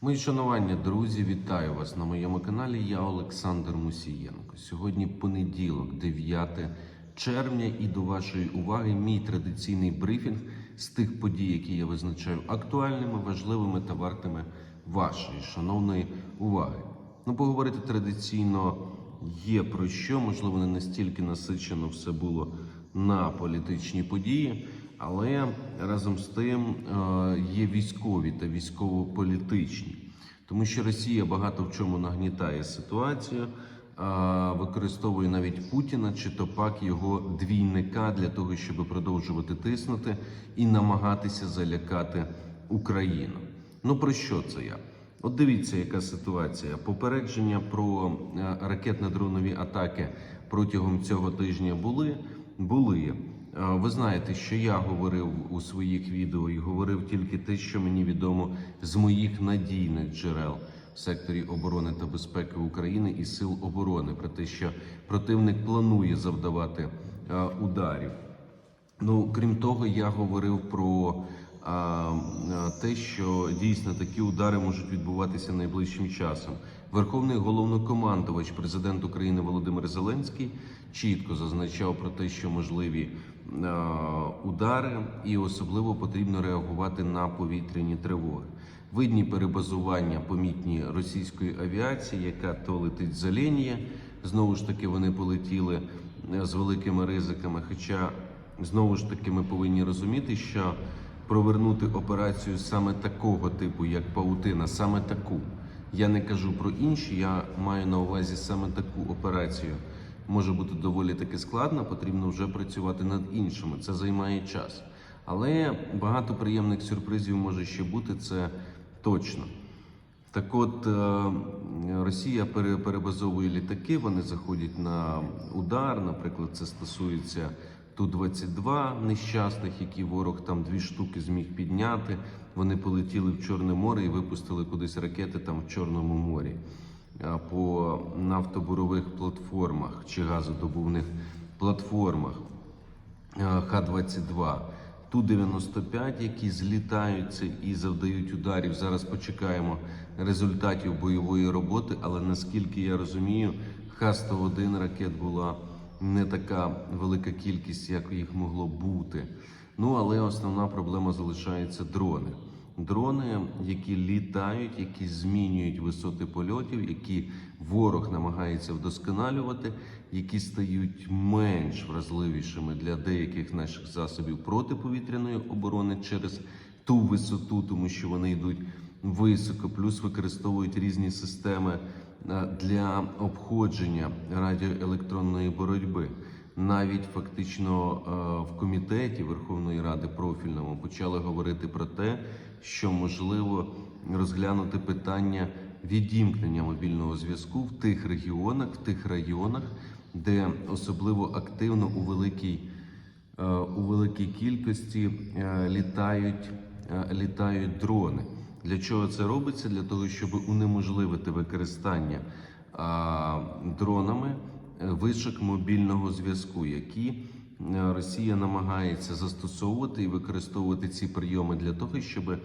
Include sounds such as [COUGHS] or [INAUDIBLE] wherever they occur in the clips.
Мої шанування, друзі, вітаю вас на моєму каналі. Я Олександр Мусієнко. Сьогодні понеділок, 9 червня, і до вашої уваги мій традиційний брифінг з тих подій, які я визначаю актуальними, важливими та вартими вашої шановної уваги. Ну, поговорити традиційно є про що, можливо, не настільки насичено все було на політичні події, але разом з тим е, є військові та військово-політичні, тому що Росія багато в чому нагнітає ситуацію, е, використовує навіть Путіна чи то пак його двійника для того, щоб продовжувати тиснути і намагатися залякати Україну. Ну про що це я? От дивіться, яка ситуація. Попередження про е, ракетно-дронові атаки протягом цього тижня були. Були. Е, Ви знаєте, що я говорив у своїх відео і говорив тільки те, що мені відомо з моїх надійних джерел в секторі оборони та безпеки України і сил оборони, про те, що противник планує завдавати е, ударів. Ну, крім того, я говорив про те, що дійсно такі удари можуть відбуватися найближчим часом. Верховний головнокомандувач, президент України Володимир Зеленський, чітко зазначав про те, що можливі удари, і особливо потрібно реагувати на повітряні тривоги. Видні перебазування помітні російської авіації, яка то летить з Оленія. Знову ж таки, вони полетіли е, з великими ризиками. Хоча знову ж таки ми повинні розуміти, що провернути операцію саме такого типу, як паутина, саме таку. Я не кажу про інші, я маю на увазі саме таку операцію. Може бути доволі таки складно, потрібно вже працювати над іншими. Це займає час. Але багато приємних сюрпризів може ще бути, це точно. Так от е, Росія пере- перебазовує літаки, вони заходять на удар. Наприклад, це стосується Ту-22 нещасних, які ворог там дві штуки зміг підняти. Вони полетіли в Чорне море і випустили кудись ракети там в Чорному морі по нафтобурових платформах чи газодобувних платформах. Е, Х-22, Ту-95, які злітаються і завдають ударів. Зараз почекаємо результатів бойової роботи, але наскільки я розумію, Х-101 ракет була не така велика кількість, як їх могло бути. Ну, але основна проблема залишається дрони. Дрони, які літають, які змінюють висоти польотів, які ворог намагається вдосконалювати, які стають менш вразливішими для деяких наших засобів протиповітряної оборони через ту висоту, тому що вони йдуть високо, плюс використовують різні системи для обходження радіоелектронної боротьби. Навіть фактично е, в комітеті Верховної Ради профільному почали говорити про те, що можливо розглянути питання відімкнення мобільного зв'язку в тих регіонах, в тих районах, де особливо активно у великій е, у великій кількості е, літають, е, літають дрони. Для чого це робиться? Для того, щоб унеможливити використання а, дронами е, вишок мобільного зв'язку, які е, Росія намагається застосовувати і використовувати ці прийоми для того, щоб е,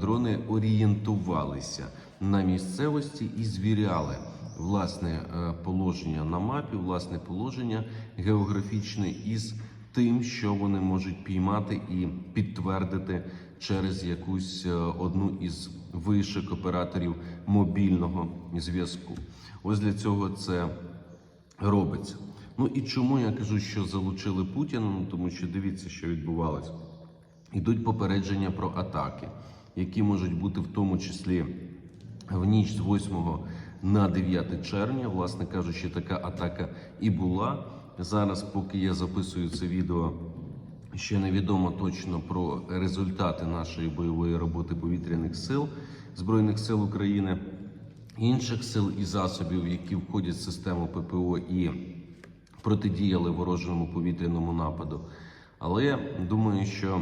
дрони орієнтувалися на місцевості і звіряли власне положення на мапі, власне положення географічне із тим, що вони можуть піймати і підтвердити через якусь е, одну із вишок операторів мобільного зв'язку. Ось для цього це робиться. Ну і чому я кажу, що залучили Путіна? Ну тому що дивіться, що відбувалося. Ідуть попередження про атаки, які можуть бути в тому числі в ніч з 8 на 9 червня. Власне кажучи, така атака і була. Зараз, поки я записую це відео, ще невідомо точно про результати нашої бойової роботи повітряних сил Збройних сил України, інших сил і засобів, які входять в систему ППО і протидіяли ворожому повітряному нападу. Але думаю, що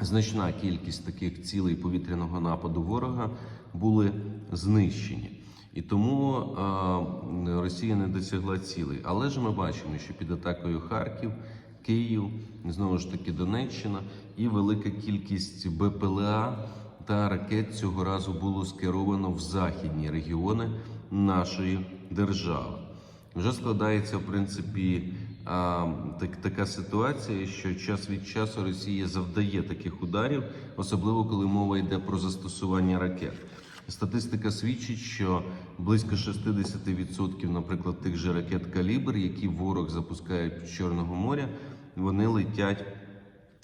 значна кількість таких цілей повітряного нападу ворога були знищені. І тому е, Росія не досягла цілей. Але ж ми бачимо, що під атакою Харків, Київ, знову ж таки Донеччина і велика кількість БПЛА та ракет цього разу було скеровано в західні регіони нашої держави. Вже складається, в принципі, а, так, така ситуація, що час від часу Росія завдає таких ударів, особливо коли мова йде про застосування ракет. Статистика свідчить, що близько 60%, наприклад, тих же ракет калібр, які ворог запускає з Чорного моря, вони летять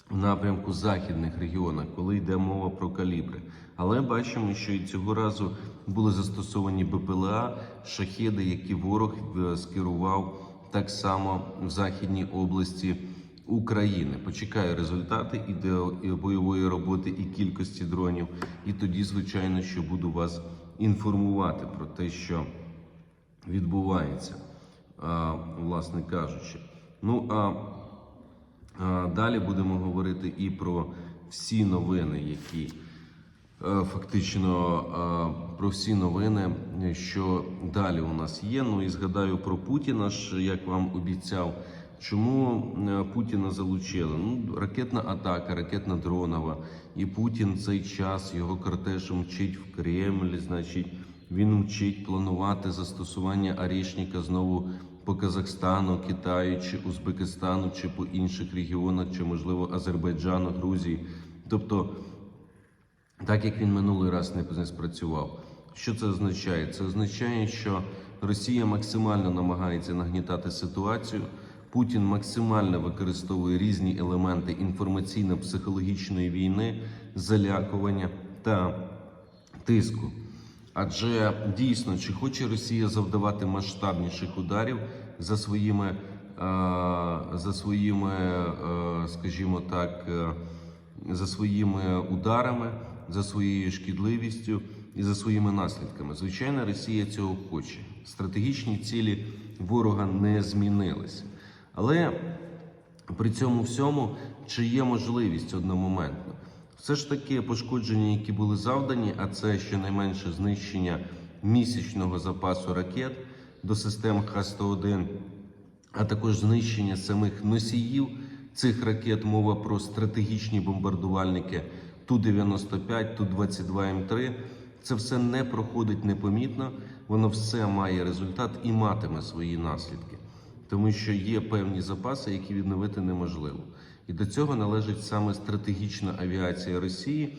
в напрямку західних регіонах, коли йде мова про калібри. Але бачимо, що і цього разу були застосовані БПЛА, шахеди, які ворог е, скерував так само в західній області України. Почекаю результати і бойової роботи і кількості дронів. І тоді, звичайно, що буду вас інформувати про те, що відбувається, власне кажучи. Ну а, Далі будемо говорити і про всі новини, які е, фактично е, про всі новини, що далі у нас є. Ну і згадаю про Путіна, ж, як вам обіцяв. Чому е, Путіна залучили? Ну, ракетна атака, ракетна дронова, і Путін цей час його кортеж мчить в Кремль, значить. Він мчить планувати застосування арішника знову по Казахстану, Китаю чи Узбекистану, чи по інших регіонах, чи можливо Азербайджану, Грузії. Тобто, так як він минулий раз не спрацював. Що це означає? Це означає, що Росія максимально намагається нагнітати ситуацію. Путін максимально використовує різні елементи інформаційно-психологічної війни, залякування та тиску. Адже дійсно, чи хоче Росія завдавати масштабніших ударів за своїми, е, за своїми, е, скажімо так, е, за своїми ударами, за своєю шкідливістю і за своїми наслідками? Звичайно, Росія цього хоче. Стратегічні цілі ворога не змінилися. Але при цьому всьому чи є можливість одномоментно? Все ж таки пошкодження, які були завдані, а це щонайменше знищення місячного запасу ракет до систем Х-101, а також знищення самих носіїв цих ракет. Мова про стратегічні бомбардувальники Ту-95, Ту-22М3. Це все не проходить непомітно, воно все має результат і матиме свої наслідки, тому що є певні запаси, які відновити неможливо. І до цього належить саме стратегічна авіація Росії,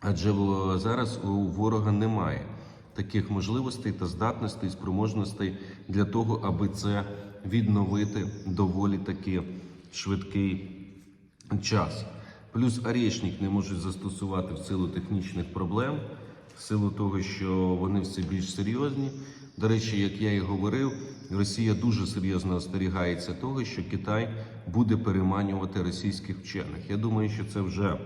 адже зараз у ворога немає таких можливостей та здатностей, спроможностей для того, аби це відновити доволі таки швидкий час. Плюс Арішник не можуть застосувати в силу технічних проблем, в силу того, що вони все більш серйозні. До речі, як я і говорив, Росія дуже серйозно остерігається того, що Китай буде переманювати російських вчених. Я думаю, що це вже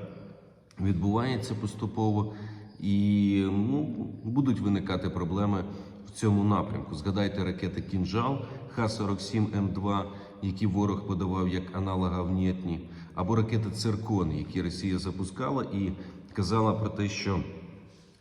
відбувається поступово, і ну, будуть виникати проблеми в цьому напрямку. Згадайте ракети Кінжал Х-47М2, які ворог подавав як аналога в Нєтні, або ракети Циркон, які Росія запускала і казала про те, що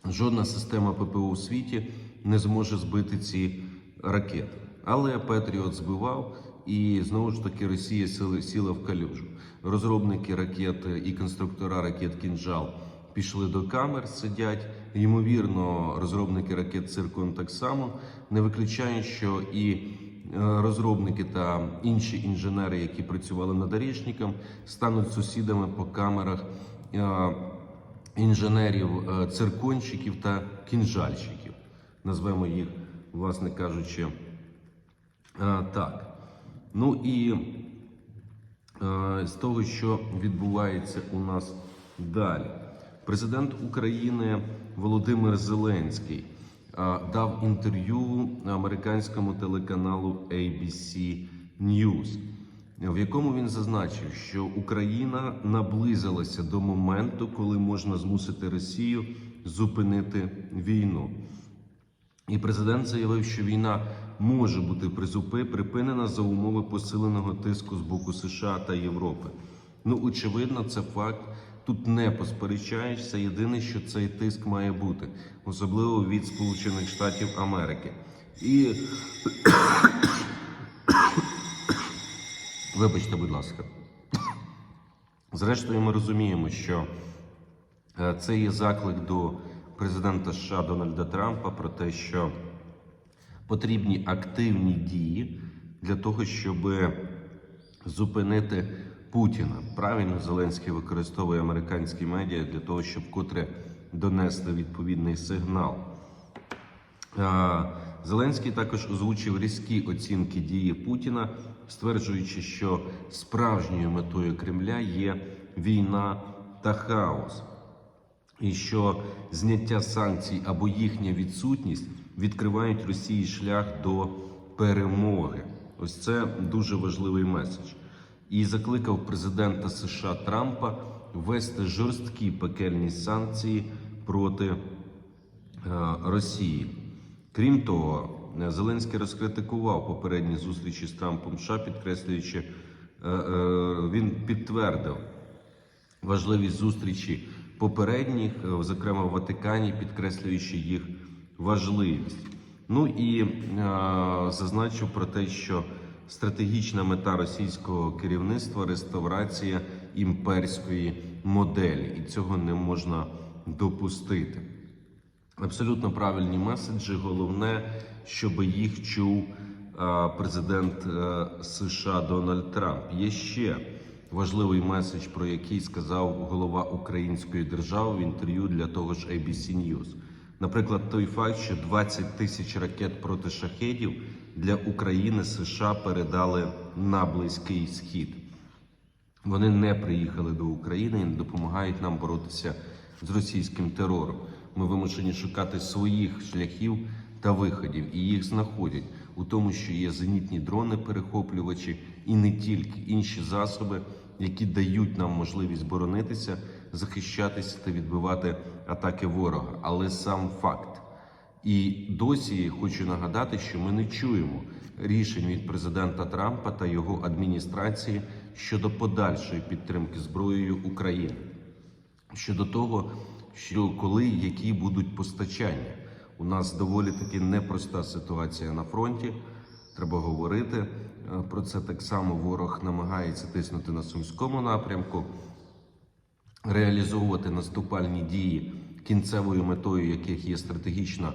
жодна система ППО у світі не зможе збити ці ракети. Але Петріот збивав, і знову ж таки Росія сіла, сіла в калюжу. Розробники ракет і конструктора ракет Кінжал пішли до камер, сидять. Ймовірно, розробники ракет Циркон так само не виключають, що і е, розробники та інші інженери, які працювали над Орішником, стануть сусідами по камерах. е, інженерів, е, цирконщиків та кінжальщиків. Назвемо їх, власне кажучи, так. Ну і е, з того, що відбувається у нас далі. Президент України Володимир Зеленський е, дав інтерв'ю американському телеканалу ABC News в якому він зазначив, що Україна наблизилася до моменту, коли можна змусити Росію зупинити війну. І президент заявив, що війна може бути припинена за умови посиленого тиску з боку США та Європи. Ну, очевидно, це факт. Тут не посперечаєшся. Єдине, що цей тиск має бути, особливо від Сполучених Штатів Америки. І [COUGHS] Вибачте, будь ласка. Зрештою, ми розуміємо, що Е, Це є заклик до президента США Дональда Трампа про те, що потрібні активні дії для того, щоб зупинити Путіна. Правильно Зеленський використовує американські медіа для того, щоб котре донести відповідний сигнал. Зеленський також озвучив різкі оцінки дії Путіна, стверджуючи, що справжньою метою Кремля є війна та хаос, і що зняття санкцій або їхня відсутність відкривають Росії шлях до перемоги. Ось це дуже важливий меседж. І закликав президента США Трампа ввести жорсткі пекельні санкції проти е, Росії. Крім того, Зеленський розкритикував попередні зустрічі з Трампом США, підкреслюючи, е, е, він підтвердив важливість зустрічі попередніх, е, зокрема в Ватикані, підкреслюючи їх важливість. Ну і е, зазначив про те, що стратегічна мета російського керівництва реставрація імперської моделі, і цього не можна допустити. Абсолютно правильні меседжі. Головне, щоб їх чув е, президент е, США Дональд Трамп. Є ще важливий меседж, про який сказав голова української держави в інтерв'ю для того ж ABC News. Наприклад, той факт, що 20 тисяч ракет проти шахедів для України США передали на близький схід. Вони не приїхали до України і не допомагають нам боротися з російським терором. Ми вимушені шукати своїх шляхів та виходів, і їх знаходять у тому, що є зенітні дрони, перехоплювачі, і не тільки інші засоби, які дають нам можливість боронитися, захищатися та відбивати атаки ворога. Але сам факт. І досі хочу нагадати, що ми не чуємо рішень від президента Трампа та його адміністрації щодо подальшої підтримки зброєю України, щодо того, що коли які будуть постачання. У нас доволі таки непроста ситуація на фронті. Треба говорити про це так само. Ворог намагається тиснути на сумському напрямку реалізовувати наступальні дії, кінцевою метою яких є стратегічне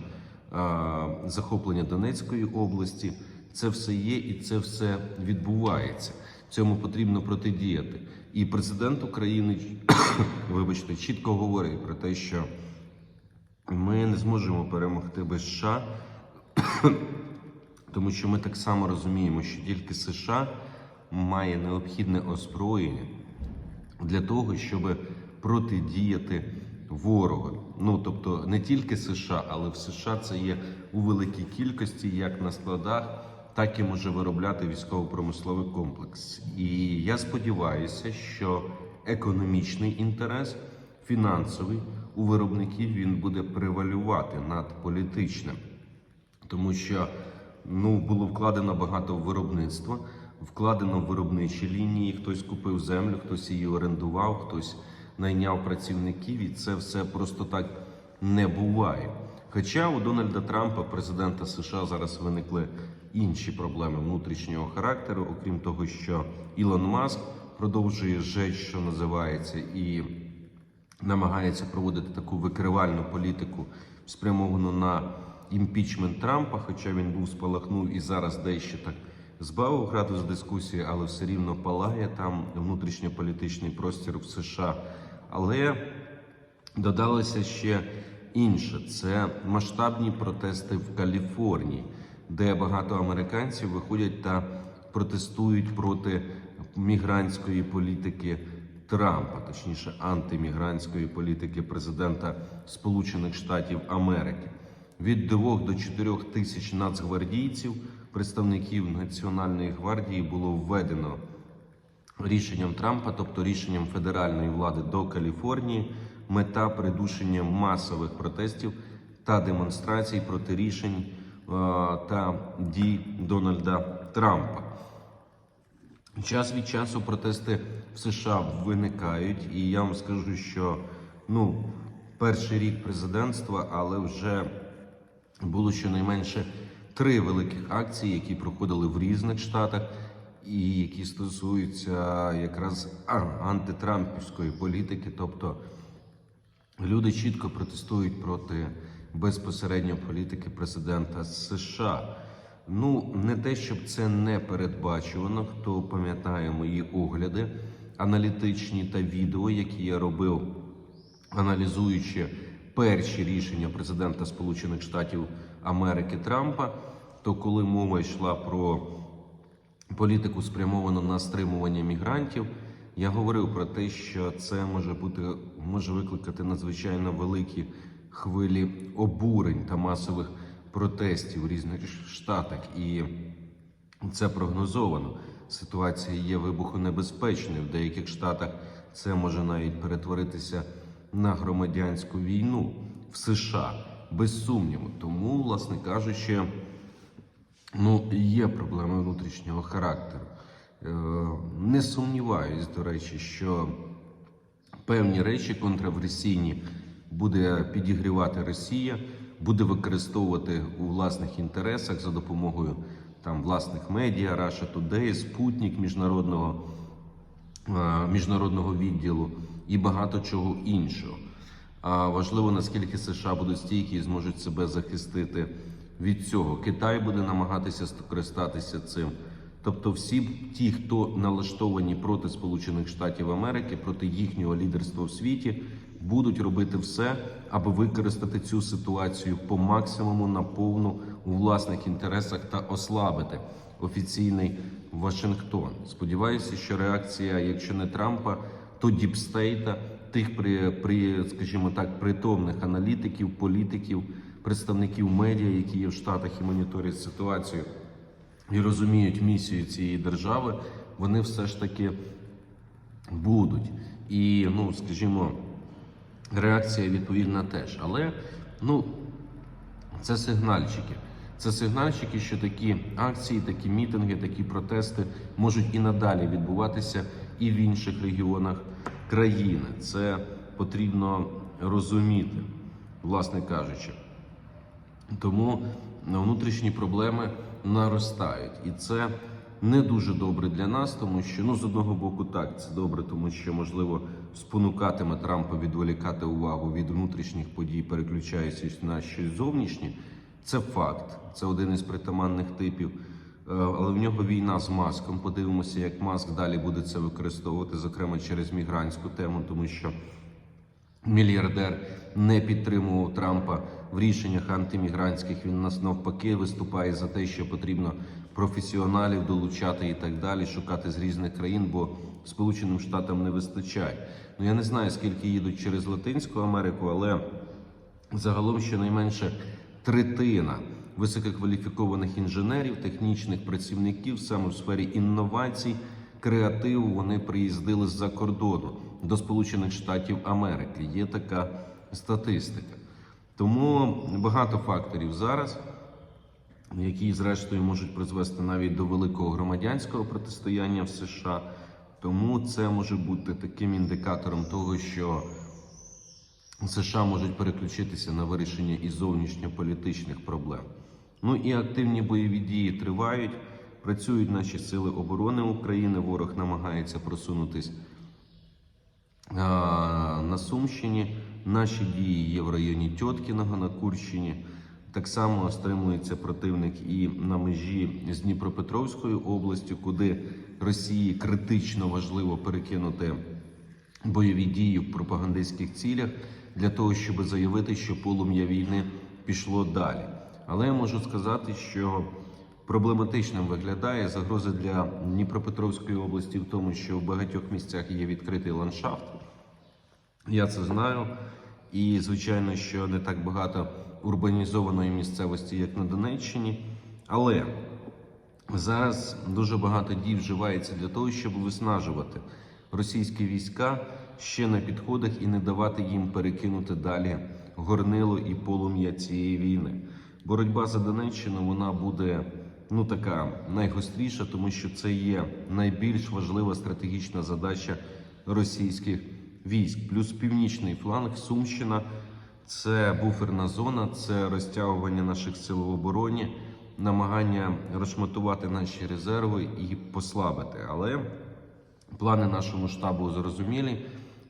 захоплення Донецької області. Це все є і це все відбувається. Цьому потрібно протидіяти. І президент України, [COUGHS] вибачте, чітко говорить про те, що ми не зможемо перемогти без США, тому що ми так само розуміємо, що тільки США має необхідне озброєння для того, щоб протидіяти ворогу. Ну тобто не тільки США, але в США це є у великій кількості, як на складах, так і може виробляти військово-промисловий комплекс. І я сподіваюся, що економічний інтерес, фінансовий у виробників він буде превалювати над політичним тому що ну було вкладено багато в виробництво, вкладено в виробничі лінії. Хтось купив землю, хтось її орендував, хтось найняв працівників, і це все просто так не буває. Хоча у Дональда Трампа, президента США, зараз виникли інші проблеми внутрішнього характеру, окрім того, що Ілон Маск продовжує жесть, що називається, і намагається проводити таку викривальну політику, спрямовану на імпічмент Трампа, хоча він був спалахнув і зараз дещо так збавив градус дискусії, але все рівно палає там внутрішньополітичний простір в США. Але додалося ще інше: це масштабні протести в Каліфорнії, де багато американців виходять та протестують проти мігрантської політики Трампа, точніше антимігрантської політики президента Сполучених Штатів Америки. Від 2 до 4 тисяч нацгвардійців, представників Національної гвардії, було введено рішенням Трампа, тобто рішенням федеральної влади до Каліфорнії, мета придушення масових протестів та демонстрацій проти рішень е, та дій Дональда Трампа. Час від часу протести в США виникають, і я вам скажу, що ну, перший рік президентства, але вже було щонайменше три великих акції, які проходили в різних штатах, і які стосуються якраз антитрампівської політики, тобто Люди чітко протестують проти безпосередньо політики президента США. Ну, не те, щоб це не передбачувано. Хто пам'ятає мої огляди аналітичні та відео, які я робив, аналізуючи перші рішення президента Сполучених Штатів Америки Трампа, то коли мова йшла про політику спрямовану на стримування мігрантів. Я говорив про те, що це може бути може викликати надзвичайно великі хвилі обурень та масових протестів у різних штатах, і це прогнозовано. Ситуація є вибухонебезпечною. В деяких штатах це може навіть перетворитися на громадянську війну в США без сумніву. Тому, власне кажучи, Ну, є проблеми внутрішнього характеру. Е, Не сумніваюсь, до речі, що певні речі контраверсійні буде підігрівати Росія, буде використовувати у власних інтересах за допомогою там власних медіа, Russia Today, Спутник міжнародного, е, міжнародного відділу і багато чого іншого. А важливо наскільки США будуть стійкі і зможуть себе захистити від цього. Китай буде намагатися скористатися цим. Тобто, всі ті, хто налаштовані проти Сполучених Штатів Америки, проти їхнього лідерства в світі, будуть робити все, аби використати цю ситуацію по максимуму наповну у власних інтересах та ослабити офіційний Вашингтон. Сподіваюся, що реакція, якщо не Трампа, то Діпстейта, тих при, при скажімо так, притомних аналітиків, політиків, представників медіа, які є в Штатах і моніторять ситуацію і розуміють місію цієї держави, вони все ж таки будуть. І, ну, скажімо, реакція відповідна теж. Але ну, це сигнальчики. Це сигнальчики, що такі акції, такі мітинги, такі протести можуть і надалі відбуватися і в інших регіонах країни. Це потрібно розуміти, власне кажучи. Тому внутрішні проблеми наростають, і це не дуже добре для нас, тому що ну з одного боку, так це добре, тому що можливо спонукатиме Трампа відволікати увагу від внутрішніх подій, переключаючись на щось зовнішнє. Це факт, це один із притаманних типів. Е, Але в нього війна з маском. Подивимося, як маск далі буде це використовувати, зокрема через мігрантську тему, тому що мільярдер не підтримував Трампа в рішеннях антимігрантських. Він нас навпаки виступає за те, що потрібно професіоналів долучати і так далі, шукати з різних країн, бо Сполученим Штатам не вистачає. Ну я не знаю скільки їдуть через Латинську Америку, але загалом щонайменше третина висококваліфікованих інженерів, технічних працівників саме в сфері інновацій, креативу вони приїздили з-за кордону до Сполучених Штатів Америки. Є така статистика. Тому багато факторів зараз, які зрештою можуть призвести навіть до великого громадянського протистояння в США. Тому це може бути таким індикатором того, що США можуть переключитися на вирішення і зовнішньополітичних проблем. Ну і активні бойові дії тривають. Працюють наші сили оборони України. Ворог намагається просунутись на Сумщині. Наші дії є в районі Тьоткіного на Курщині. Так само стримується противник і на межі з Дніпропетровською областю, куди Росії критично важливо перекинути бойові дії в пропагандистських цілях для того, щоб заявити, що полум'я війни пішло далі. Але я можу сказати, що проблематичним виглядає загроза для Дніпропетровської області в тому, що в багатьох місцях є відкритий ландшафт. Я це знаю. І, звичайно, що не так багато урбанізованої місцевості, як на Донеччині. Але зараз дуже багато дій вживається для того, щоб виснажувати російські війська ще на підходах і не давати їм перекинути далі горнило і полум'я цієї війни. Боротьба за Донеччину вона буде ну така найгостріша, тому що це є найбільш важлива стратегічна задача російських військ. Плюс північний фланг, Сумщина, це буферна зона, це розтягування наших сил в обороні, намагання розшматувати наші резерви і послабити. Але плани нашому штабу зрозумілі,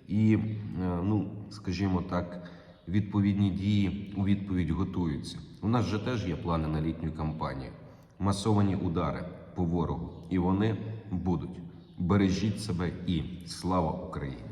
і е, ну скажімо так, відповідні дії у відповідь готуються. У нас же теж є плани на літню кампанію, масовані удари по ворогу, і вони будуть. Бережіть себе і слава Україні!